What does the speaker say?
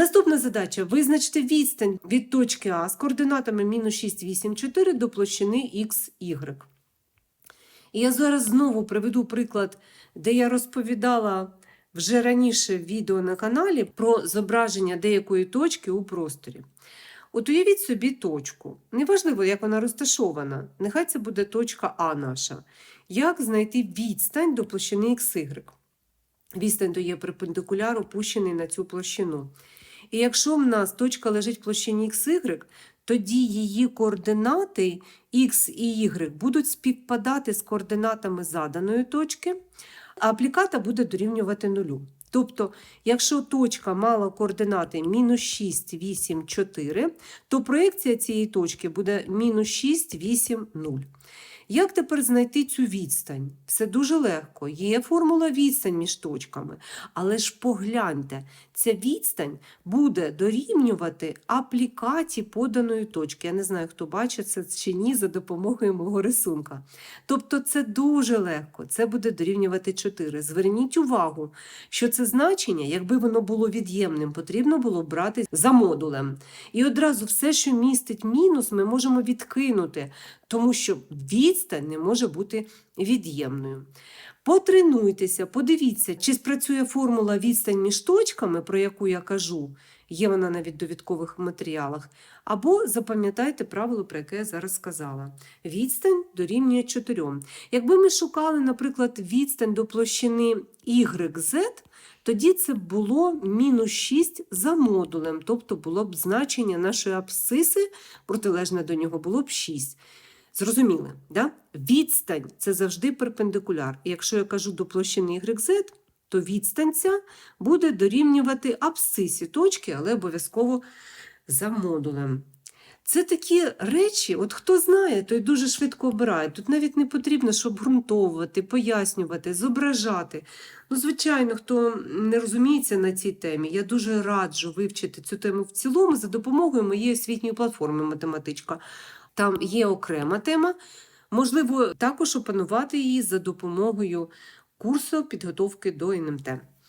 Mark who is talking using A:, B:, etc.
A: Наступна задача визначити відстань від точки А з координатами мінус 6, 8, 4 до площини х, y. І я зараз знову приведу приклад, де я розповідала вже раніше в відео на каналі про зображення деякої точки у просторі. От уявіть собі точку. Неважливо, як вона розташована. Нехай це буде точка А наша. Як знайти відстань до площини XY? Відстань то є перпендикуляр, опущений на цю площину. І якщо в нас точка лежить в площині XY, тоді її координати X і Y будуть співпадати з координатами заданої точки, а апліката буде дорівнювати нулю. Тобто, якщо точка мала координати мінус 6, 8, 4, то проекція цієї точки буде мінус 6, 8, 0. Як тепер знайти цю відстань? Все дуже легко. Є формула відстань між точками. Але ж погляньте, ця відстань буде дорівнювати аплікаті поданої точки. Я не знаю, хто бачить це чи ні за допомогою мого рисунка. Тобто це дуже легко, це буде дорівнювати 4. Зверніть увагу, що це значення, якби воно було від'ємним, потрібно було брати за модулем. І одразу все, що містить мінус, ми можемо відкинути, тому що відстань не може бути від'ємною. Потренуйтеся, подивіться, чи спрацює формула відстань між точками, про яку я кажу, є вона навіть в довідкових матеріалах, або запам'ятайте правило, про яке я зараз сказала. Відстань дорівнює 4. Якби ми шукали, наприклад, відстань до площини YZ, тоді це було мінус 6 за модулем, тобто було б значення нашої абсциси, протилежне до нього було б 6. Зрозуміли, да? Відстань це завжди перпендикуляр. І якщо я кажу до площини YZ, то відстань ця буде дорівнювати абсцисі точки, але обов'язково за модулем. Це такі речі, от хто знає, той дуже швидко обирає. Тут навіть не потрібно, щоб ґрунтовувати, пояснювати, зображати. Ну, звичайно, хто не розуміється на цій темі, я дуже раджу вивчити цю тему в цілому за допомогою моєї освітньої платформи Математичка. Там є окрема тема. Можливо, також опанувати її за допомогою курсу підготовки до НМТ.